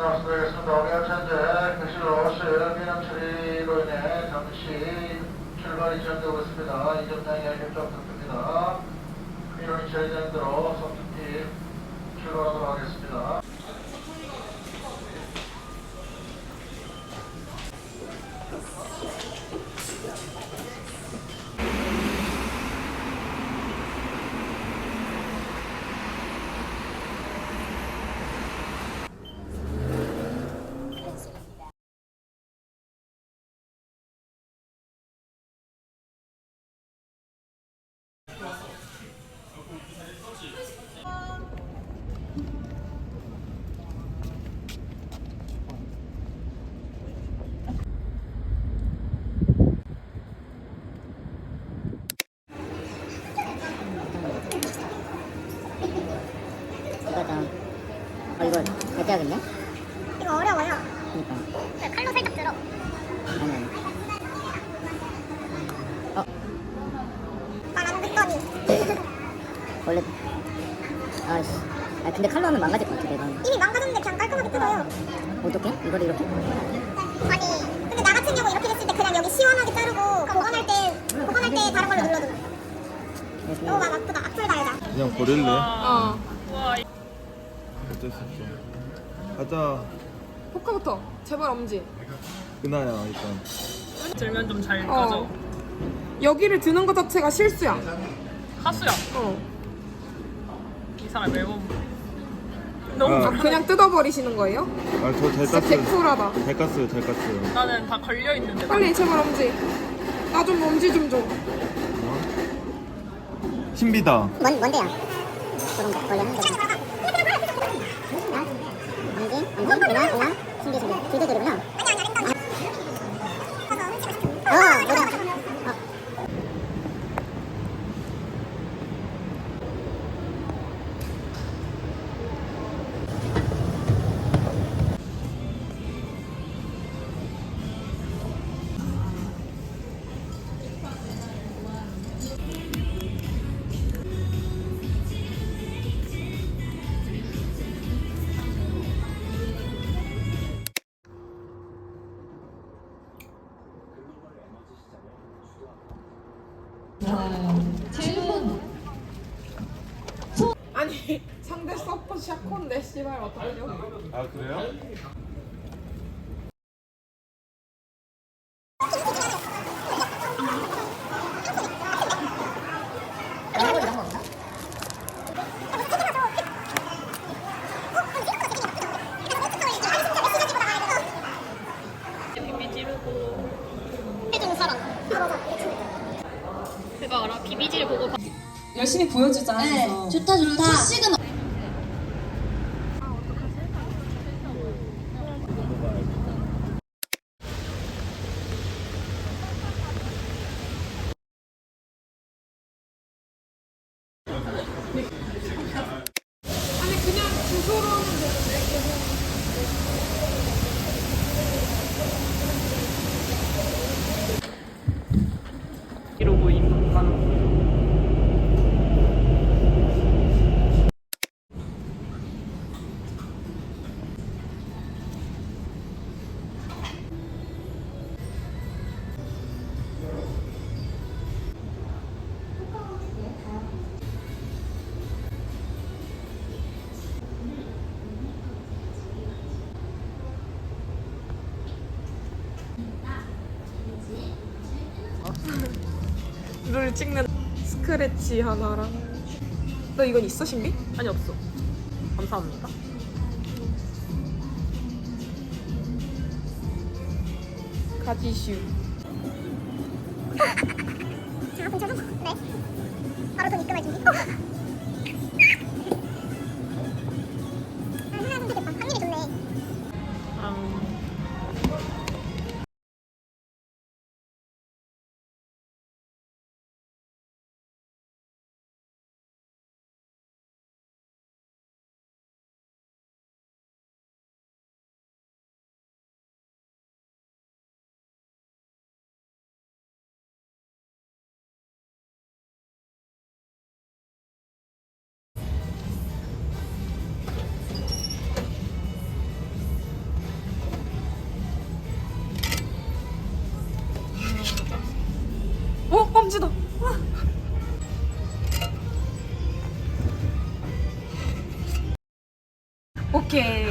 말씀드리겠습니다. 우리가 현재 러시 비난 처리로 인해 잠시 출발이 지연되고 있습니다. 이점장이 협조 부탁드립니다. 민원이 처리된 대로 선투팀 출발하도록 하겠습니다. 어, 이거 대짜겠네? 이거 어려워요. 그니까. 칼로 살짝 들어. 아니, 아니. 어, 말안 듣더니. 원래. 아이씨. 아, 근데 칼로 하면 망가질 것 같아, 내가. 이미 망가졌는데 그냥 깔끔하게 뜯어요. 어떻게? 이거를 이렇게? 아니, 근데 나 같은 경우 이렇게 됐을 때 그냥 여기 시원하게 자르고 보관할 때, 보관할 때 다른 걸로 눌러도. 너무 막 아프다. 악플 달자. 그냥 버릴래? 어. 없어. 가자. 포카부터 제발 엄지. 은하야 일단. 들면 좀 잘 어. 가져. 여기를 드는 것 자체가 실수야. 하수야. 어. 이 사람 앨범. 너무 아. 아, 그냥 뜯어버리시는 거예요? 아저 진짜 잘 개쿨하다. 깠어요. 잘 깠어요. 잘 깠어요. 나는 다 걸려 있는데. 빨리 제발 엄지. 나 좀 엄지 좀 줘. 어? 신비다. 뭔, 뭔데요? 그런 거, 원래 하는 거. 나? 엄지? 엄지? 은하? 은하? 신비, 신비. 둘다 들으구나. 서퍼 샤콘데 씨발 어떡하죠? 아 그래요? 비비 지르고. 해주는 사람. 그거 알아? 비비지를 보고 봐. 열심히 보여주자. 그래서. 좋다, 좋다. 식은 를 찍는 스크래치 하나랑. 너 이건 있어 신비? 아니 없어. 감사합니다. 가지슈. 네. 바로 돈 입금할 준비. Okay.